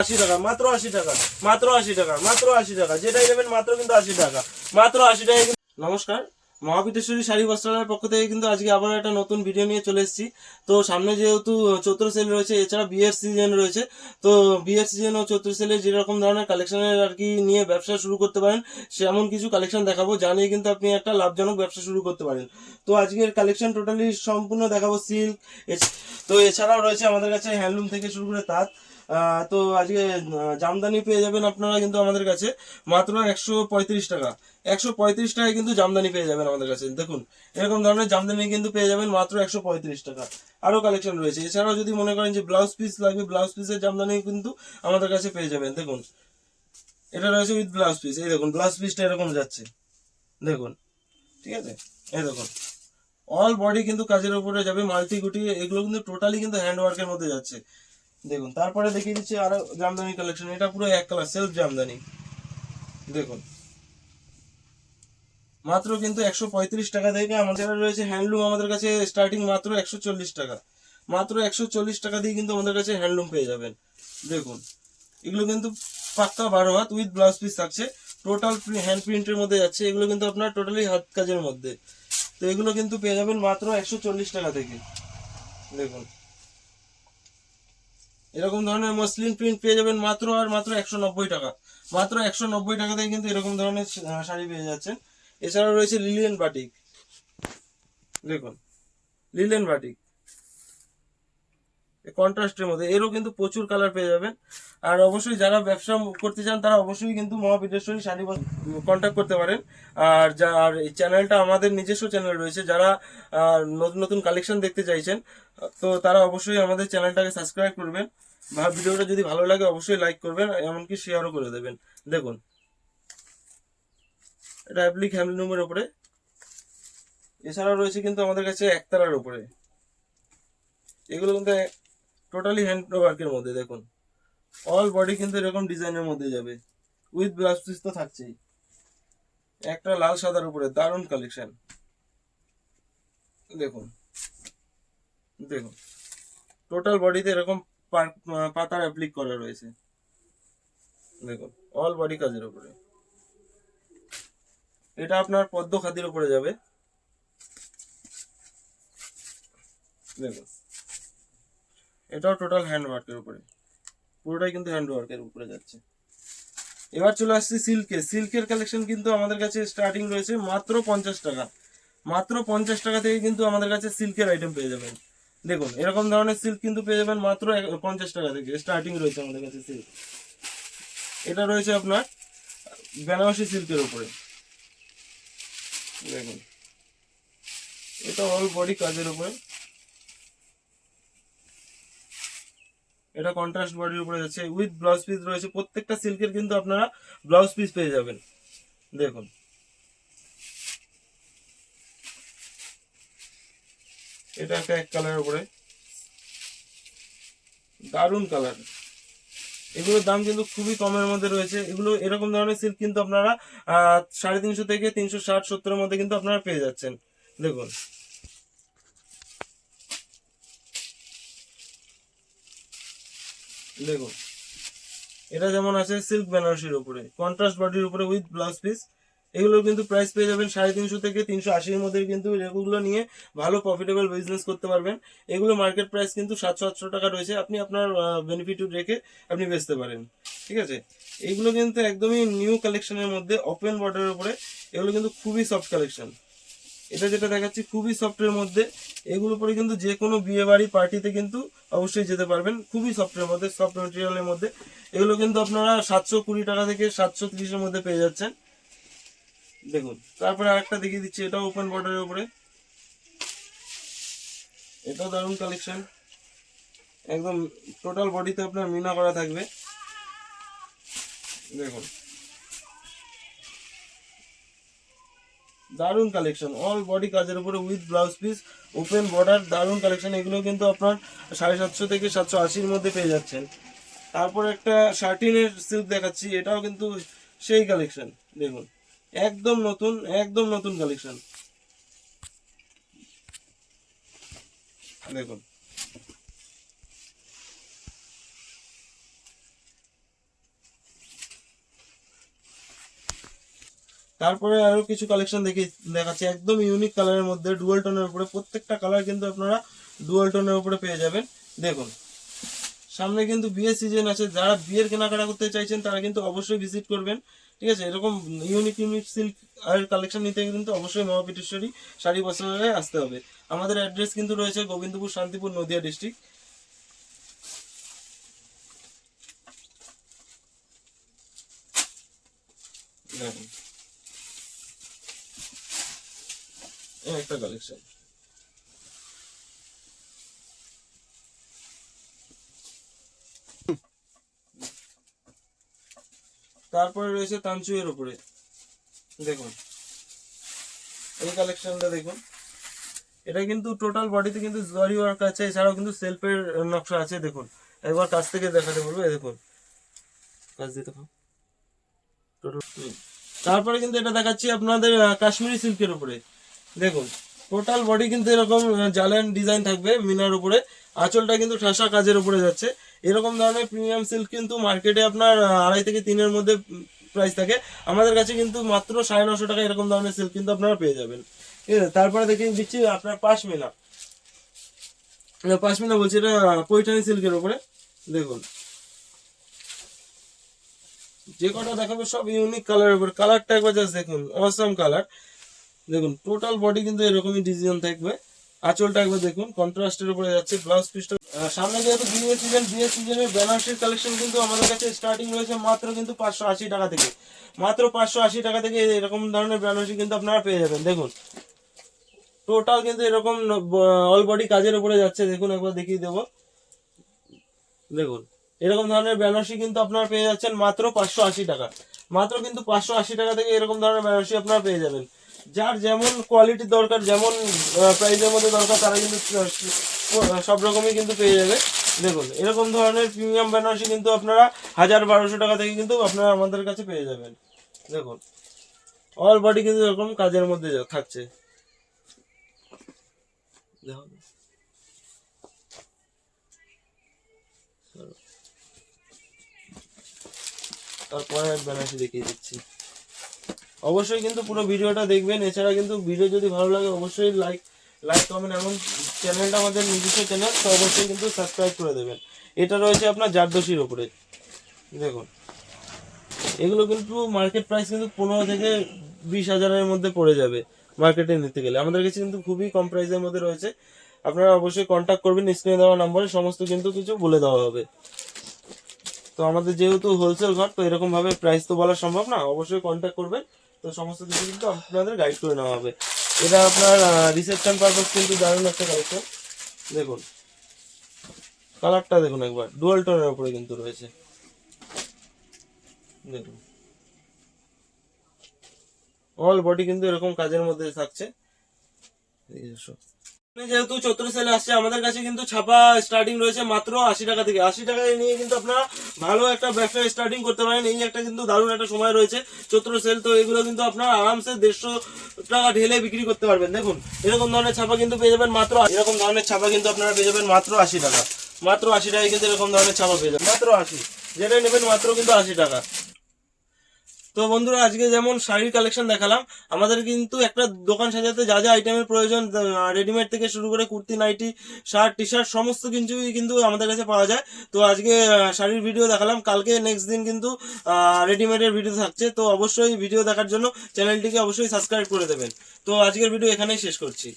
আশি টাকা, মাত্র আশি টাকা, মাত্র আশি টাকা, মাত্র আশি টাকা, যেটাই নেবেন মাত্র কিন্তু আশি টাকা, মাত্র আশি টাকা নমস্কার, মহাবিদ্যেশ্বরী শাড়ি বস্ত্রালয়ের পক্ষ থেকে কিন্তু আজকে আবার একটা নতুন ভিডিও নিয়ে চলে এসেছি। তো সামনে যেহেতু চৈত্র সেল রয়েছে, এছাড়া বিয়ের সিজন রয়েছে, তো বিয়ের সিজন ও চৈত্র সেলে যেরকম ধরনের কালেকশনের আর কি নিয়ে ব্যবসা শুরু করতে পারেন, সেমন কিছু কালেকশন দেখাবো, যা নিয়ে কিন্তু আপনি একটা লাভজনক ব্যবসা শুরু করতে পারেন। তো আজকের কালেকশন টোটালি সম্পূর্ণ দেখাবো সিল্ক তো এছাড়াও রয়েছে আমাদের কাছে হ্যান্ডলুম থেকে শুরু করে তাঁত। তো আজকে জামদানি পেয়ে যাবেন আপনারা কিন্তু আমাদের কাছে মাত্র একশো পঁয়ত্রিশ টাকা। একশো পঁয়ত্রিশ টাকায় কিন্তু জামদানি পেয়ে যাবেন আমাদের কাছে। দেখুন, এরকম ধরনের জামদানি কিন্তু পেয়ে যাবেন মাত্র একশো পঁয়ত্রিশ টাকা। আরও কালেকশন রয়েছে। এছাড়াও যদি মনে করেন যে ব্লাউজ পিস লাগবে ব্লাউজ পিসের জামদানি কিন্তু আমাদের কাছে পেয়ে যাবেন। দেখুন, এটা রয়েছে উইথ ব্লাউজ পিস এই দেখুন ব্লাউজ পিসটা এরকম যাচ্ছে। দেখুন, ঠিক আছে? এই দেখুন অল বডি কিন্তু কাজের উপরে যাবে মাল্টি গুটি এগুলো কিন্তু টোটালি কিন্তু হ্যান্ড ওয়ার্কের মধ্যে যাচ্ছে। দেখুন, তারপরে দেখিয়ে দিচ্ছি আরও জামদানি কালেকশন এটা পুরো এক কালার সেলফ জামদানি। দেখুন। মাত্র কিন্তু একশো পঁয়ত্রিশ টাকা থেকে আমাদের রয়েছে হ্যান্ডলুম আমাদের কাছে স্টার্টিং মাত্র একশো চল্লিশ টাকা। মাত্র একশো চল্লিশ টাকা দিয়ে কিন্তু আমাদের কাছে হ্যান্ডলুম পেয়ে যাবেন। দেখুন, এগুলো কিন্তু পাক্কা বারো হাত উইথ ব্লাউজ পিস থাকছে। টোটাল হ্যান্ড প্রিন্টের মধ্যে যাচ্ছে, এগুলো কিন্তু আপনার টোটালি হাত কাজের মধ্যে। তো এগুলো কিন্তু পেয়ে যাবেন মাত্র একশো চল্লিশ টাকা থেকে। দেখুন। এরকম ধরনের মসলিন প্রিন্ট পেয়ে যাবেন মাত্র আর মাত্র একশো নব্বই টাকা। মাত্র একশো নব্বই টাকাতেই কিন্তু এরকম ধরনের শাড়ি পেয়ে যাচ্ছেন। এছাড়াও রয়েছে লিলিয়ান বাটিক দেখুন লিলিয়ান বাটিক কন্ট্রাস্টের মধ্যে। এরও কিন্তু প্রচুর কালার পেয়ে যাবেন। আর অবশ্যই যারা ব্যবসা করতে চান, তারা অবশ্যই কিন্তু মহাবিদ্যেশ্বরী শাড়ি কন্ট্যাক্ট করতে পারেন। আর যা আর এই চ্যানেলটা আমাদের নিজস্ব চ্যানেল রয়েছে। যারা নতুন নতুন কালেকশন দেখতে চাইছেন, তো তারা অবশ্যই আমাদের চ্যানেলটাকে সাবস্ক্রাইব করবেন। বা ভিডিওটা যদি ভালো লাগে, অবশ্যই লাইক করবেন, এমনকি শেয়ারও করে দেবেন। দেখুন। এটা অ্যাপ্লিক হ্যান্ডলুমের ওপরে এছাড়াও রয়েছে কিন্তু আমাদের কাছে একতারার উপরে। এগুলো কিন্তু টোটালি হ্যান্ড ওয়ার্কের মধ্যে, দেখুন। অল বডি কিন্তু এরকম ডিজাইনের মধ্যে যাবে। উইথ ব্লাউজ পিস তো থাকছেই। একটা লাল সাদার উপরে, দারুণ কালেকশন দেখুন। দেখুন। টোটাল বডিতে এরকম পাতার অ্যাপ্লিক করা রয়েছে। দেখুন অল বডি কাজের উপরে। এটা আপনার পদ্ম খাদির উপরে যাবে। দেখুন। এটাও টোটাল হ্যান্ড ওয়ার্কের উপরে। পুরোটাই কিন্তু হ্যান্ড ওয়ার্কের উপরে যাচ্ছে। এবার চলে আসছি সিল্কে সিল্কের কালেকশন কিন্তু আমাদের কাছে স্টার্টিং রয়েছে মাত্র পঞ্চাশ টাকা। মাত্র পঞ্চাশ টাকা থেকে কিন্তু আমাদের কাছে সিল্কের আইটেম পেয়ে যাবেন। দেখুন, এরকম ধরনের সিল্ক কিন্তু পেয়ে যাবেন মাত্র পঞ্চাশ টাকা থেকে। স্টার্টিং রয়েছে আমাদের কাছে সিল্ক এটা রয়েছে আপনার বেনারসি সিল্কের উপরে। দেখুন। এটা অল বডি কাজের উপরে। এটা কন্ট্রাস্ট বডির উপরে যাচ্ছে। উইথ ব্লাউজ পিস রয়েছে, প্রত্যেকটা সিল্কের কিন্তু আপনারা ব্লাউজ পিস পেয়ে যাবেন। দেখুন। এটা একটা এক কালারের উপরে। দারুণ কালার এগুলোর দাম কিন্তু খুবই কমের মধ্যে রয়েছে। এগুলো এরকম ধরনের সিল্ক কিন্তু আপনারা সাড়ে তিনশো থেকে তিনশো ষাট, সত্তরের মধ্যে কিন্তু আপনারা পেয়ে যাচ্ছেন। দেখুন। দেখুন এটা যেমন আছে সিল্ক বেনারসির উপরে। কন্ট্রাস্ট বডির উপরে উইথ ব্লাউজ পিস এগুলো কিন্তু প্রাইস পেয়ে যাবেন সাড়ে তিনশো থেকে তিনশো আশির মধ্যে কিন্তু এগুলো নিয়ে ভালো প্রফিটেবল বিজনেস করতে পারবেন। এগুলো মার্কেট প্রাইস কিন্তু সাতশো আটশো টাকা রয়েছে। আপনি আপনার বেনিফিট রেখে আপনি বেচতে পারেন। ঠিক আছে? এইগুলো কিন্তু একদমই নিউ কালেকশনের মধ্যে ওপেন বর্ডারের উপরে। এগুলো কিন্তু খুবই সফট কালেকশন এটা যেটা দেখাচ্ছি খুবই সফটের মধ্যে এগুলো পরে কিন্তু যে কোনো বিয়ে বাড়ি পার্টিতে কিন্তু অবশ্যই যেতে পারবেন। খুবই সফটের মধ্যে সফট মেটেরিয়ালের মধ্যে। এগুলো কিন্তু আপনারা সাতশো কুড়ি টাকা থেকে সাতশো তিরিশের মধ্যে পেয়ে যাচ্ছেন। দেখুন, তারপরে আরেকটা দেখিয়ে দিচ্ছি এটা ওপেন বর্ডারের উপরে। এটাও দারুণ কালেকশন একদম টোটাল বডিতে আপনার মিনা করা থাকবে। দেখুন। দারুণ কালেকশন অল বডি কাজের উপরে with blouse piece open border দারুণ কালেকশন এগুলো কিন্তু আপনার সাড়ে সাতশো থেকে সাতশো আশির মধ্যে পেয়ে যাচ্ছেন। তারপর একটা শার্টিনের সিল্ক দেখাচ্ছি, এটাও কিন্তু সেই কালেকশন দেখুন। একদম নতুন একদম নতুন কালেকশন দেখুন। তারপরে আরও কিছু কালেকশন দেখে, দেখাচ্ছি। একদম ইউনিক কালারের মধ্যে ডুয়াল টোনের উপরে প্রত্যেকটা কালার কিন্তু আপনারা ডুয়াল টোনের উপরে পেয়ে যাবেন। দেখুন, সামনে কিন্তু বিয়ের সিজন আছে। যারা বিয়ের কেনাকাটা করতে চাইছেন, তারা কিন্তু অবশ্যই ভিজিট করবেন। ঠিক আছে? এরকম ইউনিক ইউনিক সিল্ক আর কালেকশন নিতে কিন্তু অবশ্যই মহাপিটেশ্বরী শাড়ি বস্ত্রালয়ে আসতে হবে। আমাদের অ্যাড্রেস কিন্তু রয়েছে গোবিন্দপুর শান্তিপুর নদিয়া ডিস্ট্রিক্ট দেখুন। একটা কালেকশন তারপরে রয়েছে তানচুয়ের উপরে। দেখুন। এই কালেকশনটা দেখুন। এটা কিন্তু টোটাল বডিতে কিন্তু জরি ওয়ার্ক আছে, এছাড়াও কিন্তু সেলফের নকশা আছে, দেখুন। একবার কাছ থেকে দেখাতে বলব দেখুন। কাছ দিতে তারপরে কিন্তু এটা দেখাচ্ছি আপনাদের কাশ্মীরি সিল্কের উপরে। দেখুন টোটাল বডি কিন্তু এরকম জালেন ডিজাইন থাকবে মিনার উপরে। আঁচলটা কিন্তু ঠাসা কাজের উপরে যাচ্ছে। এরকম ধরনের প্রিমিয়াম সিল্ক কিন্তু মার্কেটে আপনার আড়াই থেকে তিনের মধ্যে প্রাইস থাকে। আমাদের কাছে কিন্তু মাত্র সাড়ে নশো টাকা এরকম ধরনের সিল্ক কিন্তু আপনারা পেয়ে যাবেন। ঠিক আছে, তারপরে দেখে দিচ্ছি আপনার পাশমিনা। পাশমিনা বলছি, এটা পৈঠানি সিল্কের উপরে। দেখুন। যে কটা দেখাবো সব ইউনিক কালারের উপর। কালারটা একবার জাস্ট দেখুন অসাম কালার দেখুন টোটাল বডি কিন্তু এরকমই ডিজাইন থাকবে। আঁচলটা একবার দেখুন কন্ট্রাস্টের উপরে যাচ্ছে ব্লাউজ পিসটা সামনে যেহেতু বিয়ের সিজন বিয়ের সিজনের বেনারসির কালেকশন কিন্তু আমাদের কাছে স্টার্টিং রয়েছে মাত্র কিন্তু পাঁচশো আশি টাকা থেকে। মাত্র পাঁচশো আশি টাকা থেকে এরকম ধরনের বেনারসি কিন্তু আপনারা পেয়ে যাবেন। দেখুন টোটাল কিন্তু এরকম অল বডি কাজের উপরে যাচ্ছে। দেখুন, একবার দেখিয়ে দেবো। দেখুন, এরকম ধরনের বেনারসি কিন্তু আপনারা পেয়ে যাচ্ছেন মাত্র পাঁচশো আশি টাকা। মাত্র কিন্তু পাঁচশো আশি টাকা থেকে এরকম ধরনের বেনারসি আপনারা পেয়ে যাবেন। যার যেমন কোয়ালিটির দরকার, যেমন প্রাইসের মধ্যে দরকার, তারা কিন্তু সব রকমই কিন্তু পেয়ে যাবে। দেখুন, এরকম ধরনের প্রিমিয়াম বেনারসি কিন্তু আপনারা হাজার বারোশো টাকা থেকে কিন্তু আপনারা আমাদের কাছে পেয়ে যাবেন। দেখুন অল বডি কিন্তু এরকম কাজের মধ্যে থাকছে। তারপরে বেনারসি দেখিয়ে দিচ্ছি। অবশ্যই কিন্তু পুরো ভিডিওটা দেখবেন। এছাড়া কিন্তু ভিডিও যদি ভালো লাগে, অবশ্যই লাইক লাইক কমেন্ট এবং চ্যানেলটা আমাদের নিজস্ব চ্যানেল তো অবশ্যই কিন্তু সাবস্ক্রাইব করে দেবেন। এটা রয়েছে আপনার জারদোষির ওপরে। দেখুন। এগুলো কিন্তু মার্কেট প্রাইস কিন্তু পনেরো থেকে বিশ হাজারের মধ্যে পড়ে যাবে মার্কেটে নিতে গেলে। আমাদের কাছে কিন্তু খুবই কম প্রাইসের মধ্যে রয়েছে। আপনারা অবশ্যই কন্ট্যাক্ট করবেন স্ক্রিনে দেওয়া নাম্বারে, সমস্ত কিন্তু কিছু বলে দেওয়া হবে। তো আমাদের যেহেতু হোলসেল ঘর, তো এরকম ভাবে প্রাইস তো বলা সম্ভব না, অবশ্যই কন্ট্যাক্ট করবেন। তো সমস্ত কিছু কিন্তু আপনাদের গাইড করে নেওয়া হবে। এটা আপনার রিসেপশন পারপাস কিন্তু দারুণ একটা কালেকশন দেখুন কালারটা দেখুন একবার ডুয়াল টোনের উপরে কিন্তু রয়েছে। দেখুন অল বডি কিন্তু এরকম কাজের মধ্যে থাকছে। যেহেতু চৈত্র সেলে আসছে, আমাদের কাছে কিন্তু ছাপা স্টার্টিং রয়েছে মাত্র আশি টাকা থেকে। আশি টাকায় নিয়ে কিন্তু আপনারা ভালো একটা ব্যবসা স্টার্টিং করতে পারেন। এই একটা কিন্তু দারুণ একটা সময় রয়েছে চৈত্র সেল তো এগুলো কিন্তু আপনারা আরামসে দেড়শো টাকা ঢেলে বিক্রি করতে পারবেন। দেখুন, এরকম ধরনের ছাপা কিন্তু পেয়ে যাবেন মাত্র এরকম ধরনের ছাপা কিন্তু আপনারা পেয়ে যাবেন মাত্র আশি টাকা। মাত্র আশি টাকায় কিন্তু এরকম ধরনের ছাপা পেয়ে যাবেন। মাত্র আশি। যেটাই নেবেন মাত্র কিন্তু আশি টাকা। তো বন্ধুরা, আজকে যেমন শাড়ির কালেকশন দেখালাম, আমাদের কিন্তু একটা দোকান সাজাতে যা যা আইটেমের প্রয়োজন রেডিমেড থেকে শুরু করে kurti, nightie shirt T shirt সমস্ত কিছুই কিন্তু আমাদের কাছে পাওয়া যায়। তো আজকে শাড়ির ভিডিও দেখালাম। কালকে নেক্সট দিন কিন্তু রেডিমেডের ভিডিও থাকছে। তো অবশ্যই ভিডিও দেখার জন্য চ্যানেলটিকে অবশ্যই সাবস্ক্রাইব করে দেবেন। তো আজকের ভিডিও এখানেই শেষ করছি।